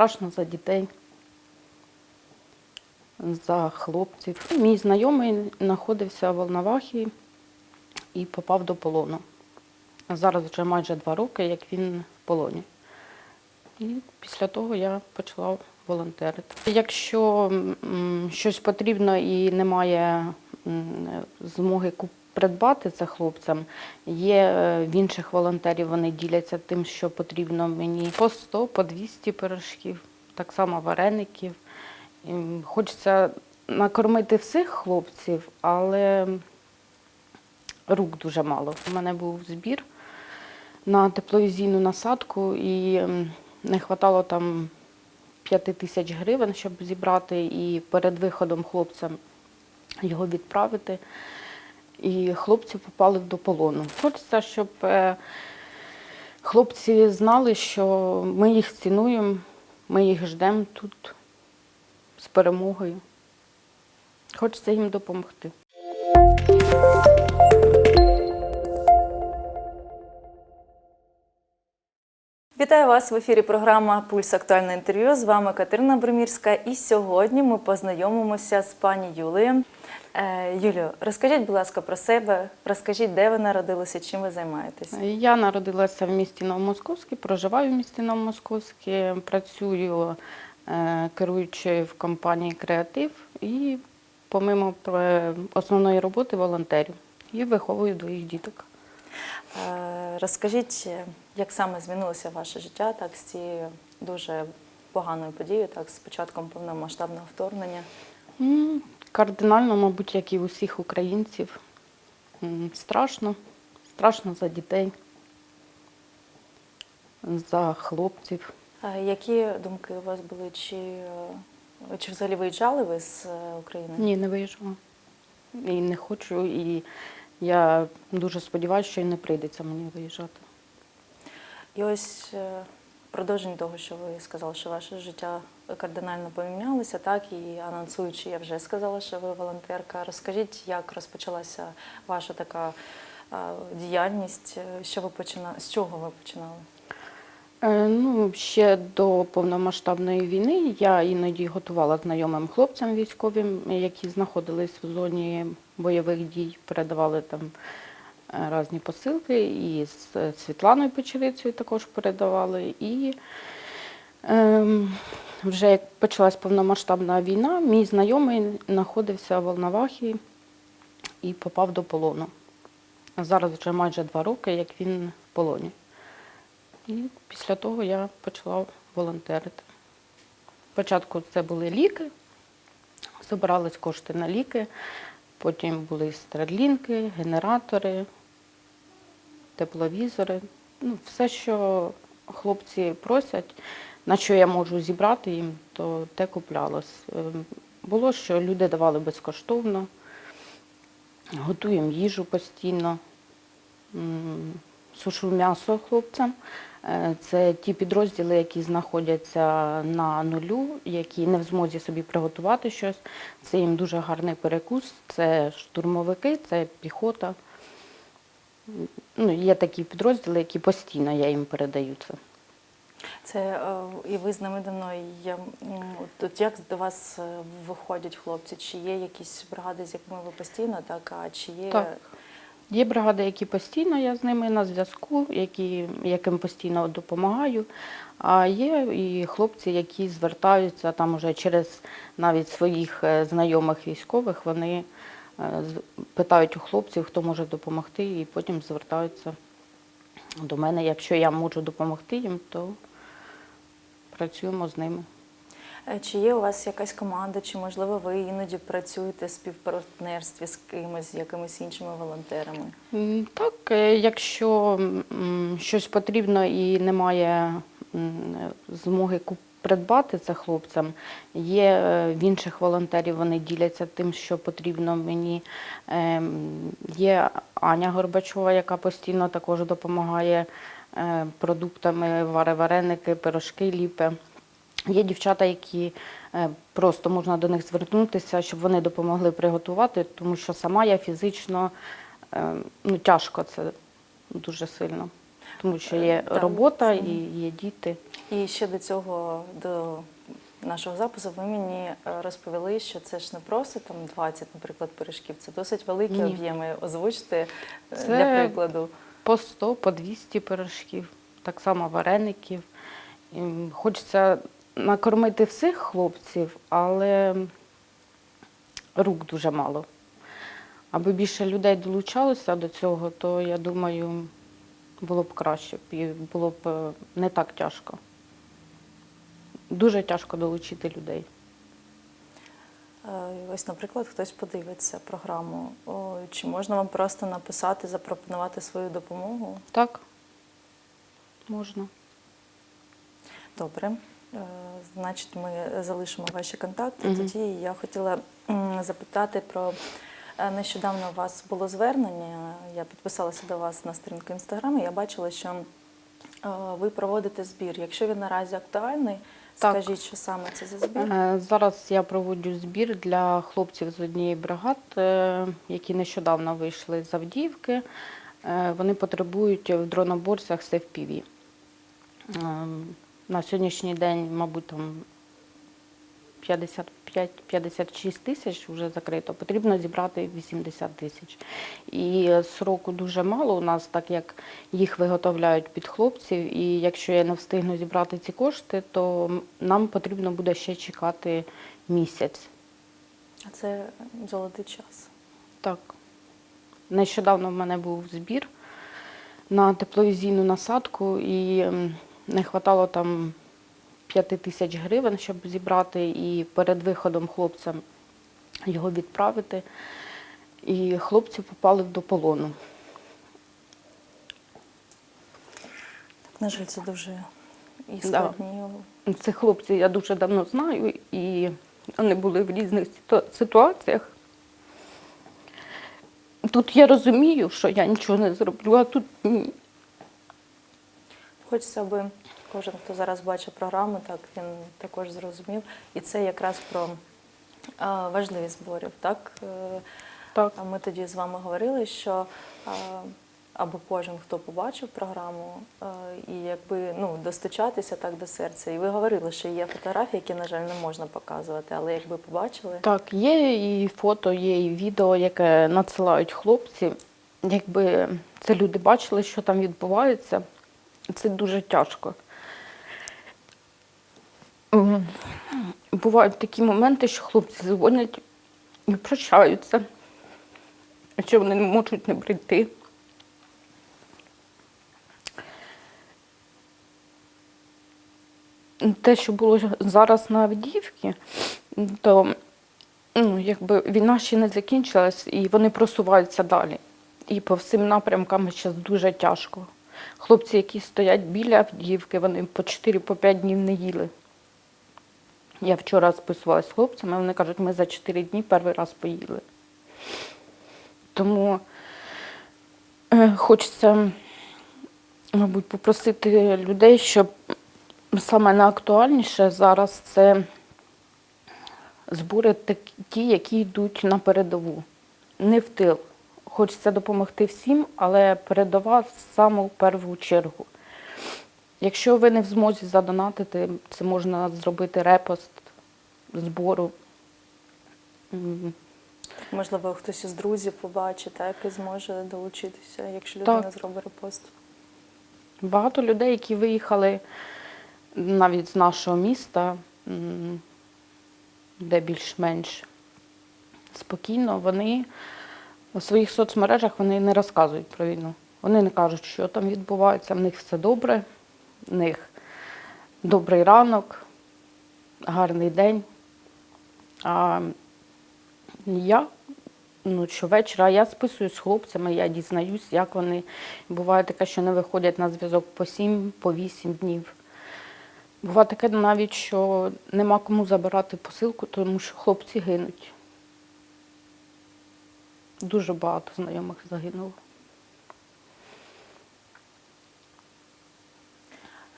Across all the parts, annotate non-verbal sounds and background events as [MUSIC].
страшно за дітей, за хлопців. Мій знайомий знаходився в Волновахі і попав до полону. Зараз вже майже два роки, як він в полоні. І після того я почала волонтерити. Якщо щось потрібно і немає змоги куп- придбати це хлопцям, є е, в інших волонтерів, вони діляться тим, що потрібно мені по 100, по 200 пирожків, так само вареників. Хочеться накормити всіх хлопців, але рук дуже мало. У мене був збір на тепловізійну насадку і не вистачало там 5 тисяч гривень, щоб зібрати, і перед виходом хлопцям його відправити. І хлопці попали до полону. Хочеться, щоб е, хлопці знали, що ми їх цінуємо, ми їх ждемо тут з перемогою. Хочеться їм допомогти. Вітаю вас в ефірі. Програма Пульс актуальне інтерв'ю. З вами Катерина Бромірська. І сьогодні ми познайомимося з пані Юлією. Е, Юлію, розкажіть, будь ласка, про себе. Розкажіть, де ви народилися, чим ви займаєтесь? Я народилася в місті Новомосковське, проживаю в місті Новомосковське, працюю е, керуючою в компанії Креатив і помимо е, основної роботи волонтерю і виховую двоїх діток. Е, Розкажіть, як саме змінилося ваше життя так, з цією дуже поганою подією, так, з початком повномасштабного вторгнення? Кардинально, мабуть, як і у всіх українців. Страшно, страшно за дітей, за хлопців. Е, Які думки у вас були? Чи, е, чи взагалі виїжджали ви з України? Ні, не виїжджала. І не хочу. І я дуже сподіваюся, що і не прийдеться мені виїжджати. І ось е, продовження того, що ви сказали, що ваше життя кардинально помінялося, так і анонсуючи, я вже сказала, що ви волонтерка. Розкажіть, як розпочалася ваша така діяльність? Е, Що ви починали? З чого ви починали? Е, Ну, ще до повномасштабної війни я іноді готувала знайомим хлопцям військовим, які знаходились в зоні бойових дій, передавали там е, різні посилки, і з е, Світланою Печерицею також передавали. І ем, вже як почалась повномасштабна війна, мій знайомий знаходився в Волновахі і попав до полону. Зараз вже майже два роки, як він в полоні. І після того я почала волонтерити. Спочатку це були ліки, збирались кошти на ліки, потім були страдлінки, генератори, тепловізори. Ну, все, що хлопці просять, на що я можу зібрати їм, то те куплялось. Ем, Було, що люди давали безкоштовно, готуємо їжу постійно. Сушу м'ясо хлопцям. Е, Це ті підрозділи, які знаходяться на нулю, які не в змозі собі приготувати щось. Це їм дуже гарний перекус. Це штурмовики, це піхота. Ну, є такі підрозділи, які постійно я їм передаю це. Це е, і ви з ними давно. і Я, от як до вас е, виходять хлопці? Чи є якісь бригади, з якими ви постійно, так? А чи є Так. Є бригади, які постійно я з ними на зв'язку, які, яким постійно допомагаю. А є і хлопці, які звертаються там уже через навіть своїх е, знайомих військових, вони е, питають у хлопців, хто може допомогти, і потім звертаються до мене. Якщо я можу допомогти їм, то працюємо з ними. Е, Чи є у вас якась команда, чи можливо ви іноді працюєте в співпартнерстві з кимось, з якимись іншими волонтерами? Так, е, якщо щось потрібно і немає змоги придбати це хлопцям, є е, в інших волонтерів, вони діляться тим, що потрібно мені. Ем, Є Аня Горбачова, яка постійно також допомагає продуктами, варе вареники, пирожки ліпе. Є дівчата, які е, просто можна до них звернутися, щоб вони допомогли приготувати, тому що сама я фізично е, ну, тяжко це дуже сильно. тому що є Так. робота і є діти. І ще до цього, до нашого запису, ви мені е, розповіли, що це ж не просто там 20, наприклад, пиріжків, це досить великі Ні. об'єми. Озвучте е, Це- для прикладу. По 100, по 200 пирожків, так само вареників. І Хочеться накормити всіх хлопців, але рук дуже мало. Аби більше людей долучалося до цього, то я думаю, було б краще і було б е, не так тяжко. Дуже тяжко долучити людей. Е, Ось, наприклад, хтось подивиться програму. Чи можна вам просто написати, запропонувати свою допомогу? Так? Можна. Добре. Е, Значить, ми залишимо ваші контакти. Мгм. Тоді я хотіла запитати про е, нещодавно у вас було звернення. Я підписалася до вас на сторінку інстаграму. Я бачила, що е, ви проводите збір. Якщо він наразі актуальний, Так. скажіть, що саме це за збір? Зараз я проводжу збір для хлопців з однієї бригад, які нещодавно вийшли з Авдіївки. Вони потребують в дроноборцях з FPV. На сьогоднішній день, мабуть, там 55-56 тисяч вже закрито, потрібно зібрати 80 тисяч. І сроку дуже мало у нас, так як їх виготовляють під хлопців. І якщо я не встигну зібрати ці кошти, то нам потрібно буде ще чекати місяць. А Це золотий час. Так. Нещодавно в мене був збір на тепловізійну насадку і не вистачало там 5 тисяч гривень, щоб зібрати, і перед виходом хлопцям його відправити. І хлопці попали до полону. Так, на жаль, це дуже і Да. складні. Цих хлопців я дуже давно знаю, і вони були в різних ситуаціях. Тут я розумію, що я нічого не зроблю, а тут ні. Хочеться, аби кожен, хто зараз бачить програму, так він також зрозумів. І це якраз про важливість зборів. Так? Е, Так. Ми тоді з вами говорили, що аби кожен, хто побачив програму, е, і якби ну, достучатися так до серця. І ви говорили, що є фотографії, які, на жаль, не можна показувати, але якби побачили, Так, є і фото, є і відео, яке надсилають хлопці. Якби це люди бачили, що там відбувається, це дуже тяжко. Бувають такі моменти, що хлопці дзвонять і прощаються, що вони не можуть не прийти. Те, що було зараз на Авдіївці, то ну, якби війна ще не закінчилась, і вони просуваються далі. І по всім напрямкам зараз дуже тяжко. Хлопці, які стоять біля Авдіївки, вони по 4-5 днів не їли. Я вчора списувалася з хлопцями, вони кажуть, ми за 4 дні перший раз поїли. Тому е, хочеться, мабуть, попросити людей, щоб саме найактуальніше зараз це збори ті, які йдуть на передову, не в тил. Хочеться допомогти всім, але передова в саму першу чергу. Якщо ви не в змозі задонатити, це можна зробити репост збору. Можливо, хтось із друзів побачить, так, і зможе долучитися, якщо Так. людина зробить репост. Багато людей, які виїхали навіть з нашого міста, де більш-менш спокійно, вони у своїх соцмережах вони не розказують про війну. Вони не кажуть, що там відбувається, в них все добре, в них добрий ранок, гарний день. А я ну, щовечора я списую з хлопцями, я дізнаюсь, як вони. Буває таке, що не виходять на зв'язок по 7, по 8 днів. Буває таке навіть, що нема кому забирати посилку, тому що хлопці гинуть. Дуже багато знайомих загинуло.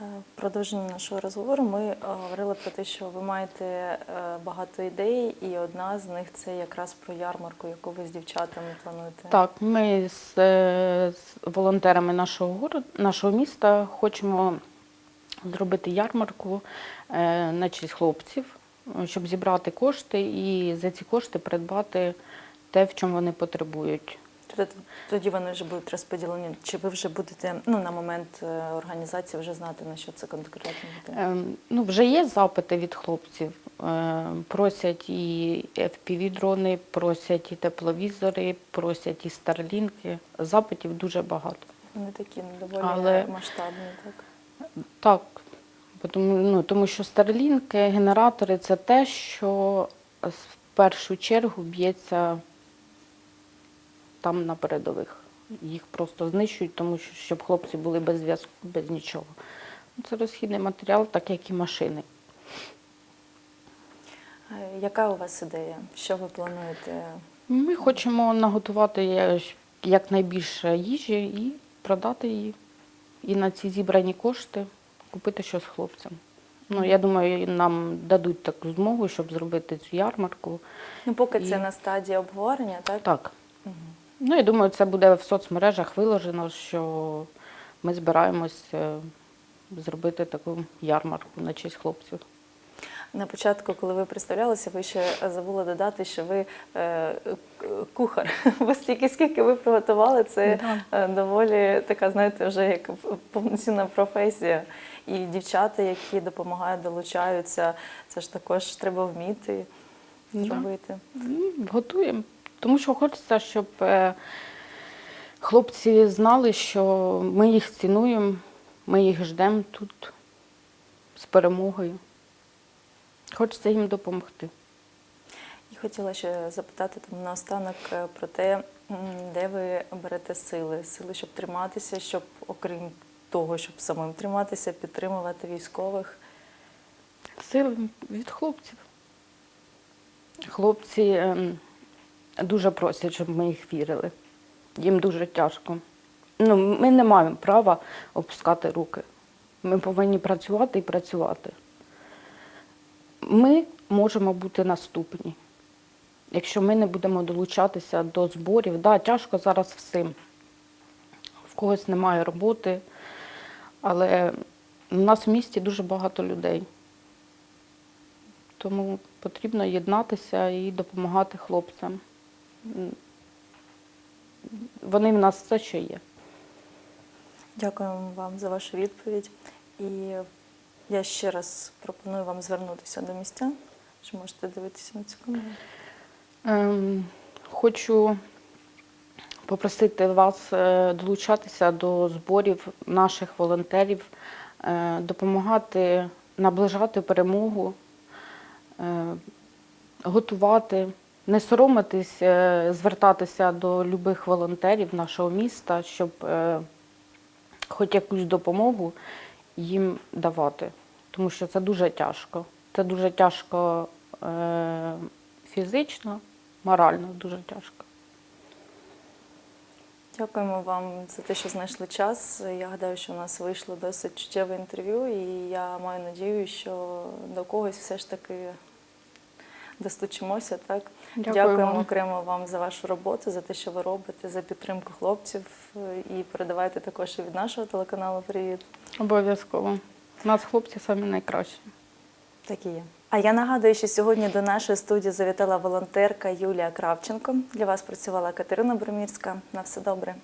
В продовженні нашого розговору ми е, говорили про те, що ви маєте е, багато ідей, і одна з них це якраз про ярмарку, яку ви з дівчатами плануєте. Так, ми з, е, з волонтерами нашого городу, нашого міста хочемо зробити ярмарку е, на честь хлопців, е, щоб зібрати кошти і за ці кошти придбати те, в чому вони потребують. Тоді вони вже будуть розподілені. Чи ви вже будете ну, на момент е, організації вже знати, на що це конкретно буде? Ем, Ну, вже є запити від хлопців. Е, Просять і FPV-дрони, просять і тепловізори, просять і старлінки. Запитів дуже багато. Вони такі доволі Але- масштабні, так? Так, тому, ну, тому що старлінки, генератори це те, що в першу чергу б'ється там на передових. Їх просто знищують, тому що щоб хлопці були без зв'язку, без нічого. Ну, Це розхідний матеріал, так як і машини. Е, Яка у вас ідея? Що ви плануєте? Ми хочемо наготувати якнайбільше їжі і продати її. І на ці зібрані кошти купити щось хлопцям. Ну, я думаю, нам дадуть таку змогу, щоб зробити цю ярмарку. Ну, поки І- це на стадії обговорення, так? Так. Мгм. Ну, я думаю, це буде в соцмережах виложено, що ми збираємось е, зробити таку ярмарку на честь хлопців. На початку, коли ви представлялися, ви ще забули додати, що ви е, кухар. [LAUGHS] Ви стільки, скільки ви приготували, це Да. е, доволі така, знаєте, вже як повноцінна професія. І дівчата, які допомагають, долучаються, це ж також треба вміти зробити. Ну, Готуємо. Тому що хочеться, щоб е, хлопці знали, що ми їх цінуємо, ми їх ждемо тут з перемогою. Хочеться їм допомогти. І хотіла ще запитати там наостанок е, про те, де ви берете сили, сили, щоб триматися, щоб окрім того, щоб самим триматися, підтримувати військових. Сили від хлопців. Хлопці ем, дуже просять, щоб ми їх вірили. Їм дуже тяжко. Ну, ми не маємо права опускати руки. Ми повинні працювати і працювати. Ми можемо бути наступні. Якщо ми не будемо долучатися до зборів, да, тяжко зараз всім. В когось немає роботи, але у нас в місті дуже багато людей. Тому потрібно єднатися і допомагати хлопцям. Вони в нас все, що є. Дякуємо вам за вашу відповідь. І я ще раз пропоную вам звернутися до містян, що можете дивитися на цю камеру. Ем, Хочу попросити вас е, долучатися до зборів наших волонтерів, е, допомагати наближати перемогу, е, готувати, не соромитись, е, звертатися до любих волонтерів нашого міста, щоб е, хоч якусь допомогу їм давати. Тому що це дуже тяжко. Це дуже тяжко е, фізично, морально дуже тяжко. Дякуємо вам за те, що знайшли час. Я гадаю, що у нас вийшло досить чуттєве інтерв'ю, і я маю надію, що до когось все ж таки достучимося. Так? Дякую Дякуємо окремо вам за вашу роботу, за те, що ви робите, за підтримку хлопців. І передавайте також і від нашого телеканалу привіт. Обов'язково. У нас хлопці самі найкращі. Так і є. А я нагадую, що сьогодні до нашої студії завітала волонтерка Юлія Кравченко. Для вас працювала Катерина Бромірська. На все добре.